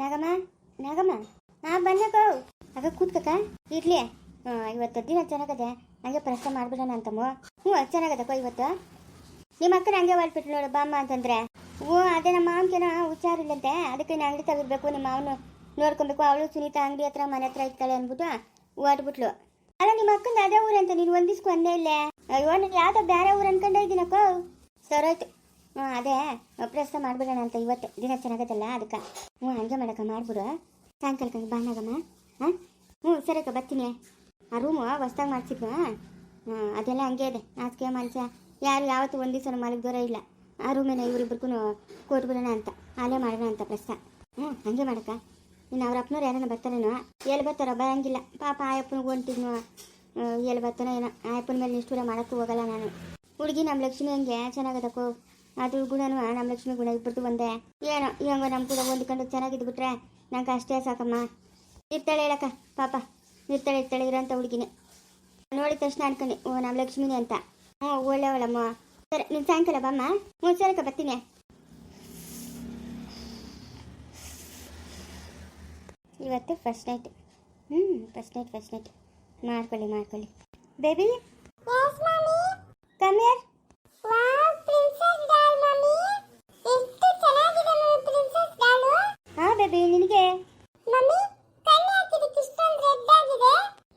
ನಾಗಮ್ಮ ನಾಗಮ್ಮ ಹಾಂ ಬಂದಕೋ ಆಗ ಕೂತ್ಕಕ್ಕ ಇರ್ಲಿ. ಹಾಂ ಇವತ್ತು ದಿನ ಚೆನ್ನಾಗದೆ. ಹಂಗೆ ಪ್ರಶ್ನೆ ಮಾಡ್ಬಿಡೋಣ ಅಂತಮ್ಮ ಹ್ಞೂ ಚೆನ್ನಾಗದಕ್ಕೋ ಇವತ್ತು. ನಿಮ್ಮ ಅಕ್ಕನ ಹಂಗೆ ಹೊಲ್ಬಿಟ್ರು ನೋಡು, ಬಾಮ್ಮ ಅಂತಂದ್ರೆ. ಹ್ಞೂ, ಅದೇ ನಮ್ಮ ಮಾವನ್ಕೇನೋ ಹುಷಾರಿಲ್ಲಂತೆ. ಅದಕ್ಕೆ ನಾನು ಅಂಗಡಿ ತೆಗಿರ್ಬೇಕು ನಿಮ್ಮ ಮಾವನು ನೋಡ್ಕೊಬೇಕು. ಅವಳು ಸುನೀತಾ ಅಂಗಡಿ ಹತ್ರ, ಮನೆ ಹತ್ರ ಇರ್ತಾಳೆ ಅಂದ್ಬಿಟ್ಟು ಓಡ್ಬಿಟ್ಲು ಅಲ್ಲ, ನಿಮ್ಮ ಅಕ್ಕಂದು ಅದೇ ಊರಂತ. ನೀನು ಒಂದಿಸ್ಕು ಒಂದೇ ಇಲ್ಲೇ. ಅಯ್ಯೋ, ನಾನು ಯಾವ್ದೋ ಬೇರೆ ಊರು ಅನ್ಕೊಂಡೇ ಇದ್ದೀನಕ್ಕೋ ಸರೋಯ್ತು ಹ್ಞೂ ಅದೇ. ಪ್ರಸ್ತ ಮಾಡ್ಬಿಡೋಣ ಅಂತ ಇವತ್ತು. ದಿನ ಚೆನ್ನಾಗತ್ತಲ್ಲ ಅದಕ್ಕೆ ಹ್ಞೂ ಹಂಗೆ ಮಾಡಕ್ಕ ಮಾಡ್ಬಿಡು. ಸಾಯಂಕಾಲಕ್ಕೆ ಬಾನಾಗಮ್ಮ ಹಾಂ? ಹ್ಞೂ ಸರಿಕ ಬರ್ತೀನಿ. ಆ ರೂಮು ಹೊಸ್ದಾಗಿ ಮಾಡ್ಸಿದ್ದು ಹಾಂ ಅದೆಲ್ಲ ಹಂಗೆ ಇದೆ. ಹಾಸಿಗೆ ಮಂಚ ಯಾರು ಯಾವತ್ತು ಒಂದು ದಿವಸ ದೂರ ಇಲ್ಲ. ಆ ರೂಮೇನ ಇವರಿಬ್ರಿಗೂ ಕೊಟ್ಬಿಡೋಣ ಅಂತ. ಅಲ್ಲೇ ಮಾಡೋಣ ಅಂತ ಪ್ರಸ್ತ. ಹ್ಞೂ ಹಂಗೆ ಮಾಡಕ್ಕ. ಇನ್ನು ಅವ್ರ ಅಪ್ಪನವ್ರು ಯಾರನ್ನ ಬರ್ತಾರೇನೋ? ಎಲ್ಲಿ ಬರ್ತಾರೋ ಬರಂಗಿಲ್ಲ. ಪಾಪ ಆಯಪ್ಪನಿಗೆ ಹೊಂಟಿದ್ನು ಎಲ್ಲಿ ಬರ್ತಾನೋ ಏನೋ. ಆಯಪ್ಪನ ಮೇಲೆ ನಿಷ್ಠೂರ ಮಾಡೋಕ್ಕೂ ಹೋಗಲ್ಲ ನಾನು. ಹುಡುಗಿ ನಮ್ಮ ಲಕ್ಷ್ಮಿ ಹಂಗೆ ಚೆನ್ನಾಗದಕ್ಕೋ. ಅದು ಗುಣನು ನಮ್ಮ ಲಕ್ಷ್ಮಿ ಗುಣ ಇಬ್ಬರದು ಒಂದೇ. ಏನೋ ಹೆಂಗೋ ನಮ್ಮ ಕೂಡ ಹೊಂದ್ಕೊಂಡು ಚೆನ್ನಾಗಿದ್ಬಿಟ್ರೆ ನಂಗೆ ಅಷ್ಟೇ ಸಾಕಮ್ಮ. ಇರ್ತಾಳೆ ಹೇಳಕ್ಕ ಪಾಪ. ಇರ್ತಾಳೆ ಇರ್ತಾಳೆ ಇರೋಂಥ ಹುಡುಗಿನೇ. ನೋಡಿದ ತಕ್ಷಣ ಅನ್ಕೊಂಡೆ ಓ ನಮ್ಮ ಲಕ್ಷ್ಮಿನೇ ಅಂತ. ಹ್ಞೂ ಒಳ್ಳೆಯವಳಮ್ಮ ಸರಿ ನೀನು ಸಾಯಂಕಾಲ ಬಮ್ಮ. ಹ್ಞೂ ಸರಿಕ ಬರ್ತೀನಿ. ಇವತ್ತು ಫಸ್ಟ್ ನೈಟ್ ಹ್ಞೂ ಫಸ್ಟ್ ನೈಟ್ ಫಸ್ಟ್ ನೈಟ್ ಮಾಡ್ಕೊಳ್ಳಿ ಮಾಡ್ಕೊಳ್ಳಿ. ಬೇಬಿ Yes, ಬೇಬಿ ನಿನಗೆ? ಮಮ್ಮಿ ಕಣ್ಣು ಹಾಕಿದಕ್ಕೆ ಇಷ್ಟೊಂದು ರೆಡ್ ಆಗಿದೆ.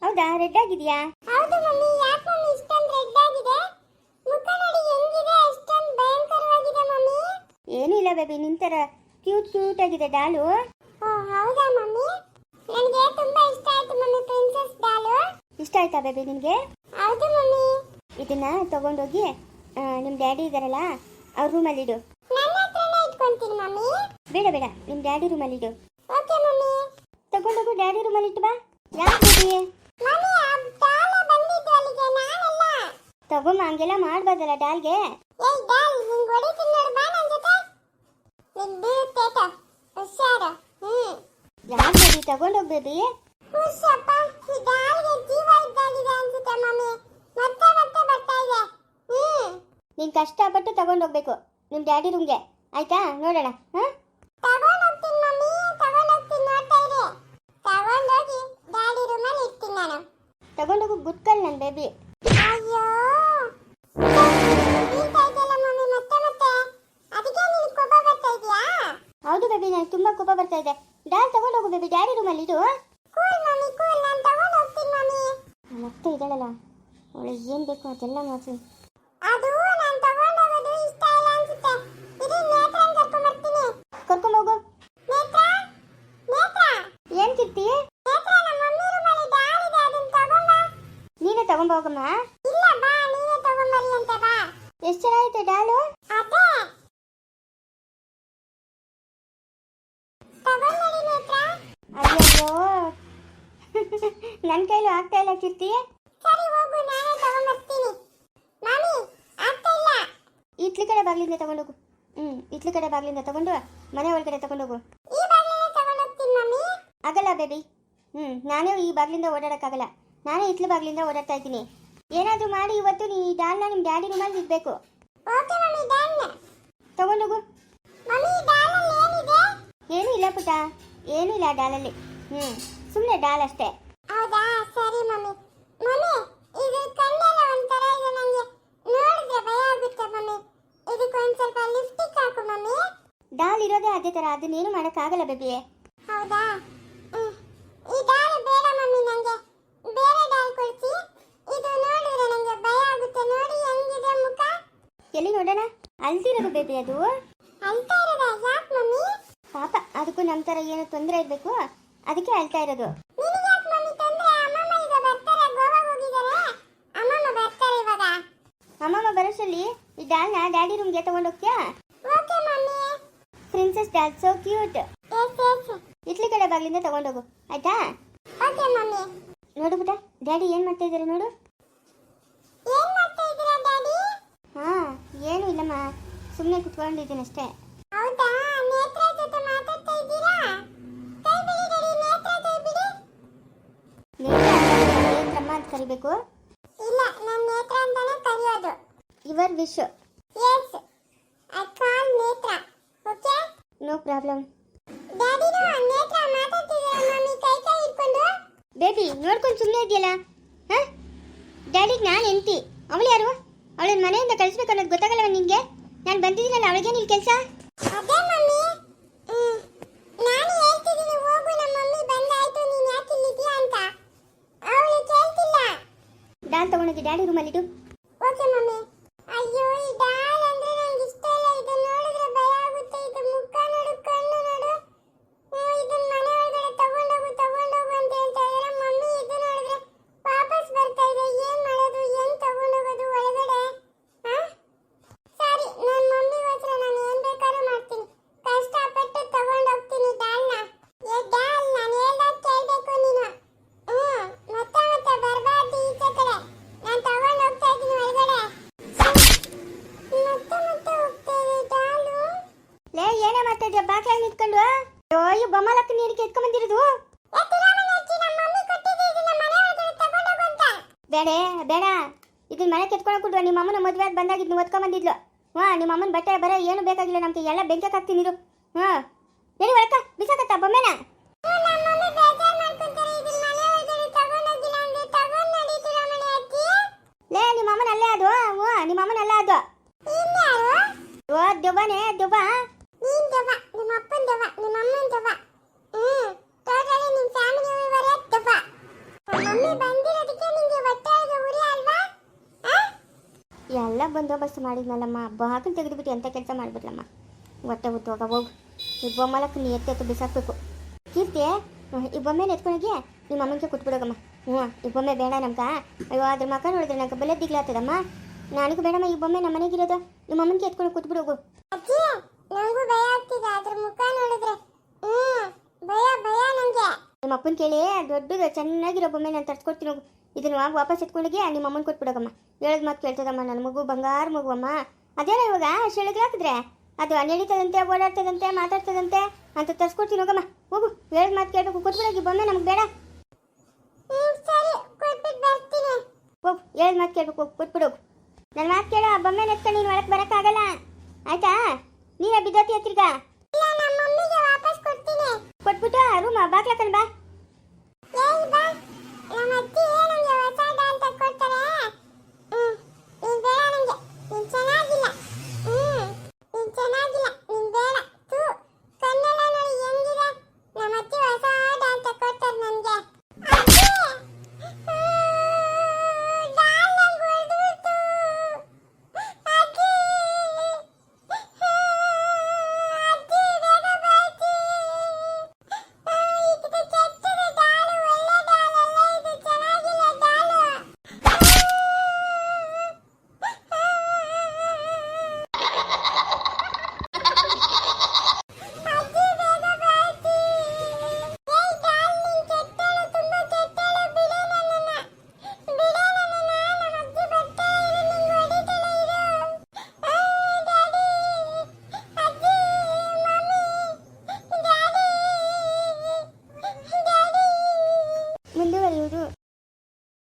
ಹೌದಾ ರೆಡ್ ಆಗಿದೆಯಾ? ಹೌದು ಮಮ್ಮಿ ಯಾಕೆ ಮಮ್ಮಿ ಇಷ್ಟೊಂದು ರೆಡ್ ಆಗಿದೆ? ಮುಖ ನೋಡಿ ಹೆಂಗಿದೆ ಅಷ್ಟೊಂದು ಭಯಂಕರವಾಗಿದೆ ಮಮ್ಮಿ. ಏನಿಲ್ಲ ಇಲ್ಲ ಬೇಬಿ ನಿಂತರ ಕ್ಯೂಟ್ ಕ್ಯೂಟ್ ಆಗಿದೆ ಡಾಲು. ಓ ಹೌದಾ ಮಮ್ಮಿ? ನನಗೆ ತುಂಬಾ ಇಷ್ಟ ಆಯ್ತು ಮಮ್ಮಿ ಪ್ರಿನ್ಸೆಸ್ ಡಾಲು. ಇಷ್ಟ ಆಯ್ತಾ ಬೇಬಿ ನಿನಗೆ? ಹೌದು ಮಮ್ಮಿ. ಇದನ್ನ ತಗೊಂಡೋಗಿ ನಿಮ್ಮ ಡ್ಯಾಡಿ ಇದಾರಲ್ಲ ಅವ್ರ ರೂಮಲ್ಲಿಡು ನನ್ನ ಹತ್ರನೇ ಇಟ್ಕೊಂತೀನಿ ಮಮ್ಮಿ. ಬೇಡ ಬೇಡ. ನಿಮ್ಮ ಡ್ಯಾಡಿ ರೂಮ್ ಓಕೆ ಮಮ್ಮಿ? ತಗೊಂಡೋಗು ಡ್ಯಾಡಿ ರೂಮಲ್ಲಿಟ್ಟು ಬಾ. ಯಾಕೆ ತಗೊಂಬ ಹಂಗೆಲ್ಲ ಮಾಡ್ಬಾರ್ದಲ್ಲ ಡಾಲ್ಗೆ ಯಾಕೆ ಬೇಬಿ ತಗೊಂಡೋಗ್ ಬೇಬಿ ನೀನ್ ಕಷ್ಟಪಟ್ಟು ತಗೊಂಡೋಗ್ಬೇಕು ನಿಮ್ಮ ಡ್ಯಾಡಿ ರೂಮ್ಗೆ ಆಯ್ತಾ? ನೋಡೋಣ. ಹಾಂ ತಗೊಂಡ್ ಹೋಗ್ತೀನಿ ಮಮ್ಮಿ ತಗೊಂಡ್ ಹೋಗ್ತೀನಿ ನೋಡ್ತಾ ಇರಿ ತಗೊಂಡೋಗಿ ಡ್ಯಾಡಿ ರೂಮಲ್ಲಿ ಇರ್ತೀನಿ ನಾನು ತಗೊಂಡೋಗು ಗುಟ್ಕಲ್ ನನ್ನ ಬೇಬಿ ಅಯ್ಯೋ ಹೌದು ಬೇಬಿ ನನಗೆ ತುಂಬ ಕೋಪ ಬರ್ತಾ ಇದೆ. ಡಾಲ್ ತಗೊಂಡೋಗು ಬೇಬಿ ಡ್ಯಾಡಿ ರೂಮಲ್ಲಿ ಇದು. ಮತ್ತೆ ಇದ್ದಾಳಲ್ಲ ಅವಳು ಏನು ಬೇಕು ಅದೆಲ್ಲ ಮಾಡಿಸಿ ಅದು ನಾನು ತಗೊಂಡೋಗೋದು ಇಷ್ಟ ಇಲ್ಲ ಅನ್ಸುತ್ತೆ ಇದು ನೇತ್ರನ್ ಕರ್ಕೊಂಡ್ ಬರ್ತೀನಿ ಕರ್ಕೊಂಬೋಗು ನೇತ್ರ ನೇತ್ರ ಏನು ಕಿರ್ತಿ ನೇತ್ರ ನಮ್ಮ ಮಮ್ಮಿ ರೂಮಲ್ಲಿ ಡಾಲ್ ಇದೆ ಅದನ್ನ ತಗೊಂಬ ತಗೊಂಬೋಗಮ್ಮ ಇಲ್ಲ ಬಾ ನೀನೇ ತಗೊಂಬರಿ ಅಂತ ಬಾ. ಎಷ್ಟು ಚೆನ್ನಾಗೈತೆ ಡಾಲು? ಅದೇ. ಅಯ್ಯೋ ನನ್ನ ಕೈಲೂ ಆಗ್ತಾ ಇಲ್ಲ ಕೀರ್ತಿ. ಸರಿ ಹೋಗು ನಾನೇ ತಗೊಂಡ್ಬರ್ತೀನಿ ಮಮ್ಮಿ ಆಗ್ತಾ ಇಲ್ಲ. ಇಟ್ಲಿ ಕಡೆ ಬಾಗಿಲಿಂದ ತಗೊಂಡೋಗು. ಹ್ಮ್ ಇಟ್ಲಿ ಕಡೆ ಬಾಗಿಲಿಂದ ತಗೊಂಡು ಮನೆ ಒಳಗಡೆ ತಗೊಂಡೋಗು. ಈ ಬಾಗಿಲಿಂದ ತಗೊಂಡು ಹೋಗ್ತೀನಿ ಮಮ್ಮಿ ಆಗಲ್ಲ ಬೇಬಿ ಹ್ಮ್ ನಾನೇ ಈ ಬಾಗಿಲಿಂದ ಓಡಾಡೋಕ್ಕಾಗಲ್ಲ. ನಾನೇ ಇಟ್ಲು ಬಾಗ್ಲಿಂದ ಓಡಾಡ್ತಾ ಇದ್ದೀನಿ. ಏನಾದರೂ ಮಾಡಿ ಇವತ್ತು ನೀ ಈ ಡಾಲ್ನ ನಿಮ್ಮ ಡ್ಯಾಡಿ ರೂಮಲ್ಲಿ ಇಡಬೇಕು. ತಗೊಂಡೋಗು ಏನೂ ಇಲ್ಲ ಪುಟ್ಟ. ಏನೂ ಇಲ್ಲ ಡಾಲಲ್ಲಿ ಹ್ಞೂ ಸುಮ್ಮನೆ ಡಾಲ್ ಅಷ್ಟೇ. ಹೌದಾ? ಸರಿ ಮಮ್ಮಿ. ಮಮ್ಮಿ ಇದು ಕಣ್ಣೆಲ್ಲ ಒಂಥರ ಇದೆ ನನಗೆ ನೋಡಿದ್ರೆ ಭಯ ಆಗುತ್ತೆ ಮಮ್ಮಿ. ಇದಕ್ಕೆ ಒಂದು ಸ್ವಲ್ಪ ಲಿಪ್ಸ್ಟಿಕ್ ಹಾಕು ಮಮ್ಮಿ. ಡಾಲ್ ಇರೋದೇ ಅದೇ ಥರ ಅದನ್ನೇನು ಮಾಡೋಕ್ಕಾಗಲ್ಲ ಬೇಬಿ ಹೌದಾ ಹ್ಮ್. ಈ ಡಾಲ್ ಬೇಡ ಮಮ್ಮಿ ನನಗೆ ಬೇರೆ ಡಾಲ್ ಕೊಡ್ಸಿ ಇದು ನೋಡಿದ್ರೆ ನನಗೆ ಭಯ ಆಗುತ್ತೆ ನೋಡಿ ಹೆಂಗಿದೆ ಮುಖ ಎಲ್ಲಿ ಅಲ್ದಿರೋದು ಬೇಬಿ ಅದು? ಅಳ್ತಾ ಇರೋದಾ ಯಾಕೆ ಮಮ್ಮಿ? ಪಾಪ ಅದಕ್ಕೂ ನಮ್ಮ ತರ ಏನು ತೊಂದರೆ ಇರಬೇಕು. ಅದಕ್ಕೆ ಅಳ್ತಾ ಇರೋದು. ಅಮ್ಮಮ್ಮ ಬರೋಷ್ಟರಲ್ಲಿ ಈ ಡಾಲ್ನ ಡ್ಯಾಡಿ ರೂಮ್ಗೆ ತಗೊಂಡೋಗ್ತೀಯಾ ಪ್ರಿನ್ಸಸ್ ಡಾಲ್ ಸೋ ಕ್ಯೂಟ್ ಇಟ್ಲಿ ಕಡೆ ಬಾಗಿಲಿಂದ ತಗೊಂಡೋಗು ಆಯ್ತಾ? ನೋಡು ಬಿಟ್ಟ ಡ್ಯಾಡಿ ಏನು ಮಾಡ್ತಾ ಇದ್ದಾರೆ ನೋಡು. ಹಾಂ ಏನೂ ಇಲ್ಲಮ್ಮ. ಸುಮ್ಮನೆ ಕುತ್ಕೊಂಡಿದ್ದೀನಿ ಅಷ್ಟೇ. ಹೌದಾ? ನೇತ್ರ ಜೊತೆ ಮಾತಾಡ್ತಾ ಇದ್ದೀರಾ? ಕೈ ಬಿಡಿ ಡ್ಯಾಡಿ ನೇತ್ರ ಕೈ ಬಿಡಿ. ನೇತ್ರಮ್ಮ ಅಂತ ಕರಿಬೇಕು. ಇಲ್ಲ ನಾನು ನೇತ್ರ ಅಂತಾನೆ ಕರೆಯೋದು. Your wish yes I call Netra okay no problem ಡ್ಯಾಡಿನೂ ನೇತ್ರ ಬೇಬಿ ನೋಡ್ಕೊಂಡು ಸುಮ್ಮನೆ ಇದೆಯಲ್ಲ ಹಾಂ? ಡ್ಯಾಡಿಗೆ ನಾನು ಎಂತಿ ಅವಳು ಯಾರು? ಅವಳನ್ನ ಮನೆಯಿಂದ ಕಳಿಸ್ಬೇಕು ಅನ್ನೋದು ಗೊತ್ತಾಗಲ್ಲವ ನಿನಗೆ ನಾನು ಬಂದಿದ್ದೀನಲ್ಲ ಅವಳಿಗೆ ನಿಲ್ ಕೆಲಸ? ಅದೇ ಮಮ್ಮಿ. ನಾನು ಹೇಳ್ತಿದ್ದೀನಿ ಹೋಗು ನಮ್ಮ ಮಮ್ಮಿ ಬಂದಾಯ್ತು ನೀನ್ ಯಾಕೆ ಇಲ್ಲಿದ್ಯಾ ಅಂತ. ಅವಳು ಕೇಳ್ತಿಲ್ಲ. ಡಾನ್ ಡ್ಯಾಡಿ ಓಕೆ ಮಮ್ಮಿ. ಅಯ್ಯೋ ಈ ಡಾಲ್ ನಿಂತ್ಕೊಂಡು ಅಯ್ಯೋ, ಬೊಮ್ಮಲಕ್ಕ ನೀರಿಗೆ ಎತ್ಕೊಂಡ್ ಬಂದಿರೋದು. ಇದನ್ನ ಬೇಡ ಬೇಡ. ಇದನ್ನ ಮನೆ ಕೆತ್ಕೊಂಡು ಕೊಡುವ ನಿಮ್ಮ ಅಮ್ಮನ ಮದುವೆ ಆಗಿ ಬಂದಾಗಿದ್ದು ಓದ್ಕೊಂಡ್ ಬಂದಿದ್ಲು. ಹಾ ನಿಮ್ಮ ಅಮ್ಮನ ಬಟ್ಟೆ ಬರ ಏನು ಬೇಕಾಗಿಲ್ಲ ನಮ್ಗೆ. ಎಲ್ಲ ಬೆಂಕಕ್ಕೆ ಹಾಕ್ತೀನಿ ಇರು. ಹಾ ನಡಿ ಒಳಕ ಬಿಸಾಕತ್ತ ಬೊಮ್ಮೆನ? ಇದನ್ನ ಲೇ ನಿಮ್ಮ ಅಮ್ಮನ ಅಲ್ಲೇ ಅದು ಹ್ಞೂ ನಿಮ್ಮ ಅಮ್ಮನ ಅಲ್ಲೇ ಅದು ಓ, ದೆವ್ವನೇ, ದೆವ್ವ. ನೀನ್ ನಿಮ್ಮ ನಿಮ್ಮ ಹ್ಮ್ ಟೋಟಲಿ ನಿಮ್ ಫ್ಯಾಮಿಲಿ ಬರತ್ತವ. ಮಮ್ಮಿ ಬಂದಿರೋದಕ್ಕೆ ನಿಮಗೆ ಒಟ್ಟಾಗಿ ಉರಿ ಅಲ್ವಾ? ಎಲ್ಲ ಬಂದೋಬಸ್ತ್ ಮಾಡಿದ್ನಲ್ಲಮ್ಮ, ಬಾಗಿಲು ತೆಗೆದುಬಿಟ್ಟು ಎಂಥ ಕೆಲಸ ಮಾಡಿಬಿಟ್ಲಮ್ಮ. ಹೊಟ್ಟೆ ಹೋಗ, ಹೋಗು. ಈ ಬೊಮ್ಮಲಕ್ಕೆ ನೀ ಎತ್ತೆತ್ತು ಬಿಸಾಕ್ಬೇಕು. ಕೀರ್ತಿ ಇಬ್ಬೊಮ್ಮೆ ಎತ್ಕೊಂಡೋಗಿ ನಿಮ್ಮ ಅಮ್ಮನಿಗೆ ಕುತ್ಬಿಡೋಗಮ್ಮ. ಹ್ಞೂ ಇಬ್ಬೊಮ್ಮೆ ಬೊಮ್ಮೆ ಬೇಡ ನಮ್ಗ. ಅಯ್ಯೋ, ಅದ್ರ ಮಕ್ಕ ನೋಡಿದ್ರೆ ನಂಗೆ ಬೆಲೆ ದಿಗ್ಲಾತದಮ್ಮ ನನಗೂ ಬೇಡಮ್ಮ ಈ ಬೊಮ್ಮೆ ನಮ್ಮ ಮನೆಗಿರೋದು. ನಿಮ್ಮ ಅಮ್ಮನಿಗೆ ಎತ್ಕೊಂಡು ಕುಟ್ಬಿಡೋಗು ಅಜ್ಜಿ ನಂಗೂ ಭಯ ಆಗ್ತಿದೆ ಅದ್ರ ಮುಖ ನೋಡಿದ್ರೆ ಹ್ಮ್ ಭಯ ಭಯ ನಂಗೆ ನಿಮ್ಮ ಅಪ್ಪನ ಕೇಳಿ ದೊಡ್ಡದು ಚೆನ್ನಾಗಿರೋ ಬೊಮ್ಮೆ ನಾನು ತರ್ಸ್ಕೊಡ್ತೀನಿ ಹೋಗು. ಇದನ್ನು ಆಗ ವಾಪಸ್ ಎತ್ಕೊಂಡೋಗಿ ನಿಮ್ಮ ಅಮ್ಮನ ಕೊಟ್ಬಿಡೋಗಮ್ಮ. ಹೇಳೋದು ಮಾತು ಕೇಳ್ತದಮ್ಮ ನನ್ನ ಮಗು ಬಂಗಾರ ಮಗು ಅಮ್ಮ ಅದೇನೋ ಇವಾಗ ಹಾಕಿದ್ರೆ? ಅದು ನಡೀತದಂತೆ ಓಡಾಡ್ತದಂತೆ ಮಾತಾಡ್ತದಂತೆ ಅಂತ ತರ್ಸ್ಕೊಡ್ತೀನಿ ಹೋಗಮ್ಮ. ಹೋಗು ಹೇಳೋದು ಮಾತು ಕೇಳಬೇಕು. ಕೊಟ್ಬಿಡೋಗಿ ಬೊಮ್ಮೆ ನಮ್ಗೆ ಬೇಡ. ಹೋಗು ಹೇಳೋದು ಮಾತು ಕೇಳಬೇಕು. ಹೋಗಿ ಕೊಟ್ಬಿಡೋಗು ನನ್ನ ಮಾತು ಕೇಳೋ ಆ ಬೊಮ್ಮೆ ನೆತ್ಕೊಂಡು ನೀನು ಒಳಗೆ ಬರೋಕ್ಕಾಗಲ್ಲ. ಆಯ್ತಾ? ನೀನೇ ಬಿದ್ದೋತಿ ಹತ್ತಿರ್ಗ? ಕೊಟ್ಬಿಟ್ಟು ಆ ರೂಮ್ ಬಾಗ್ಲಕ್ಕನ್ ಬಾ.